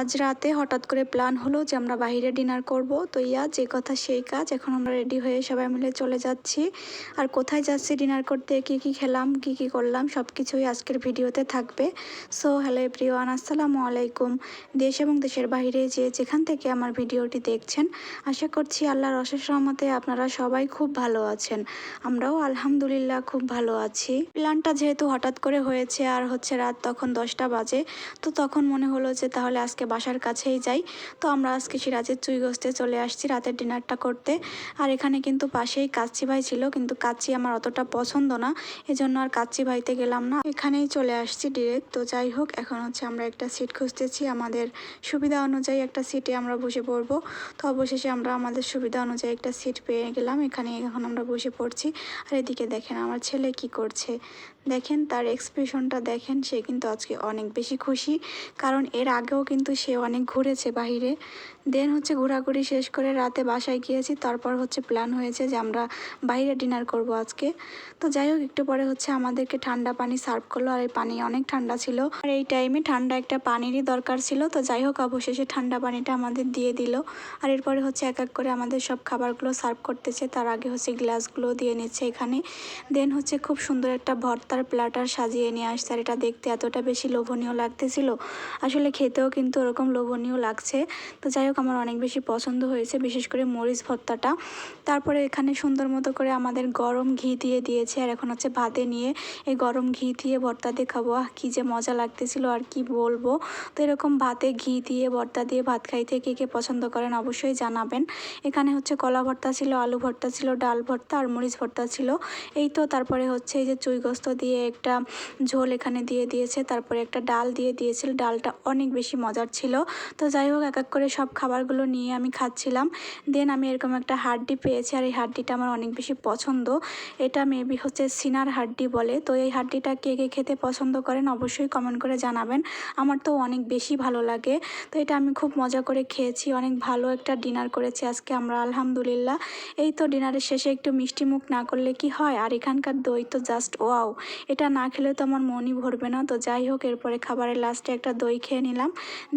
আজ রাতে হঠাৎ করে প্ল্যান হলো যে আমরা বাইরে ডিনার করব। তো ইয়া, যে কথা সেই কাজ। এখন আমরা রেডি হয়ে সবাই মিলে চলে যাচ্ছি। আর কোথায় যাচ্ছি ডিনার করতে? কি কি খেলাম? কি কি করলাম? সব কিছুই আজকের ভিডিওতে থাকবে। সো, হ্যালো এভরিওয়ান, আসসালামু আলাইকুম। দেশ এবং দেশের বাইরে যে যেখান থেকে আমার ভিডিওটি দেখছেন, আশা করছি আল্লাহর অশেষ রহমতে আপনারা সবাই খুব ভালো আছেন। আমরাও আলহামদুলিল্লাহ খুব ভালো আছি। প্ল্যানটা যেহেতু হঠাৎ করে হয়েছে আর হচ্ছে রাত তখন দশটা বাজে, তো তখন মনে হলো যে তাহলে আজকে বাসার কাছেই যাই। তো আমরা আজকে সিরাজের চুইগস্তে চলে আসছি রাতের ডিনারটা করতে। আর এখানে কিন্তু পাশেই কাচ্চি ভাই ছিল, কিন্তু কাচ্চি আমার অতটা পছন্দ না, এজন্য আর কাচ্চি ভাইতে গেলাম না। এখানেই চলে আসছি ডিরেক্ট তো যাই হোক, এখন হচ্ছে আমরা একটা সিট খুঁজতেছি। আমাদের সুবিধা অনুযায়ী একটা সিটে আমরা বসে পড়ব। তো অবশেষে আমরা আমাদের সুবিধা অনুযায়ী একটা সিট পেয়ে গেলাম। এখানে এখন আমরা বসে পড়ছি। আর এদিকে দেখেন আমার ছেলে কি করছে। দেখেন তার এক্সপ্রেশনটা দেখেন, সে কিন্তু আজকে অনেক বেশি খুশি। কারণ এর আগেও কিন্তু সে অনেক ঘুরেছে বাহিরে। দেন হচ্ছে ঘোরাঘুরি শেষ করে রাতে বাসায় গিয়েছি। তারপর হচ্ছে প্ল্যান হয়েছে যে আমরা বাইরে ডিনার করব আজকে। তো যাই হোক, একটু পরে হচ্ছে আমাদেরকে ঠান্ডা পানি সার্ভ করল। আর এই পানি অনেক ঠান্ডা ছিল। আর এই টাইমে ঠান্ডা একটা পানিরই দরকার ছিল। তো যাই হোক, অবশেষে ঠান্ডা পানিটা আমাদের দিয়ে দিল। আর এরপরে হচ্ছে এক এক করে আমাদের সব খাবারগুলো সার্ভ করতেছে। তার আগে হচ্ছে গ্লাসগুলো দিয়ে নিচ্ছে এখানে। দেন হচ্ছে খুব সুন্দর একটা ভর্তার প্লাটার সাজিয়ে নিয়ে আসছে। আর এটা দেখতে এতটা বেশি লোভনীয় লাগতেছিল। আসলে খেতেও কিন্তু ওরকম লোভনীয় লাগছে। তো যাই হোক, আমার অনেক বেশি পছন্দ হয়েছে, বিশেষ করে মরিচ ভর্তাটা। তারপরে এখানে সুন্দর মতো করে আমাদের গরম ঘি দিয়ে দিয়েছে, আর এখন হচ্ছে ভাতে নিয়ে এই গরম ঘি দিয়ে ভর্তা দিয়ে খাব। আহ, কী যে মজা লাগতেছিল, আর কি বলব। তো এরকম ভাতে ঘি দিয়ে ভর্তা দিয়ে ভাত খাইতে কে কে পছন্দ করেন অবশ্যই জানাবেন। এখানে হচ্ছে কলা ভর্তা ছিল, আলু ভর্তা ছিল, ডাল ভর্তা আর মরিচ ভর্তা ছিল। এই তো তারপরে হচ্ছে এই যে চুইগস্ত দিয়ে একটা ঝোল এখানে দিয়ে দিয়েছে, তারপরে একটা ডাল দিয়ে দিয়েছিল। ডালটা অনেক বেশি মজার ছিল। তো যাই হোক, এক এক করে সব খাবারগুলো নিয়ে আমি খাচ্ছিলাম। দেন আমি এরকম একটা হাড্ডি পেয়েছি, আর এই হাড্ডিটা আমার অনেক বেশি পছন্দ। এটা মেবি হচ্ছে সিনার হাড্ডি বলে। তো এই হাড্ডিটা কে কে খেতে পছন্দ করেন অবশ্যই কমেন্ট করে জানাবেন। আমার তো অনেক বেশি ভালো লাগে। তো এটা আমি খুব মজা করে খেয়েছি। অনেক ভালো একটা ডিনার করেছি আজকে আমরা, আলহামদুলিল্লাহ। এই তো ডিনারের শেষে একটু মিষ্টি মুখ না করলে কি হয়? আর এখানকার দই তো জাস্ট ওয়াও এটা না খেলে তো আমার মনই ভরবে না। তো যাই হোক, এরপরে খাবারের লাস্টে একটা দই খেয়ে নিলাম।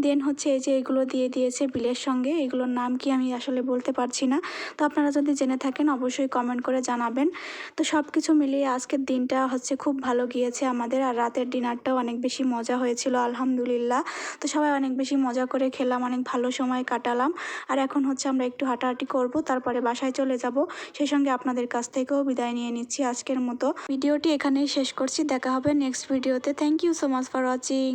দেন হচ্ছে এই যে এগুলো দিয়ে দিয়েছে বিলের সঙ্গে, এগুলোর নাম কি আমি আসলে বলতে পারছি না। তো আপনারা যদি জেনে থাকেন অবশ্যই কমেন্ট করে জানাবেন। তো সব কিছু মিলিয়ে আজকের দিনটা হচ্ছে খুব ভালো গিয়েছে আমাদের, আর রাতের ডিনারটাও অনেক বেশি মজা হয়েছিল, আলহামদুলিল্লাহ। তো সবাই অনেক বেশি মজা করে খেলাম, অনেক ভালো সময় কাটালাম। আর এখন হচ্ছে আমরা একটু হাঁটাহাঁটি করব, তারপরে বাসায় চলে যাব। সেই সঙ্গে আপনাদের কাছ থেকেও বিদায় নিয়ে নিচ্ছি আজকের মতো। ভিডিওটি এখানেই শেষ করছি, দেখা হবে নেক্সট ভিডিওতে thank you so much for watching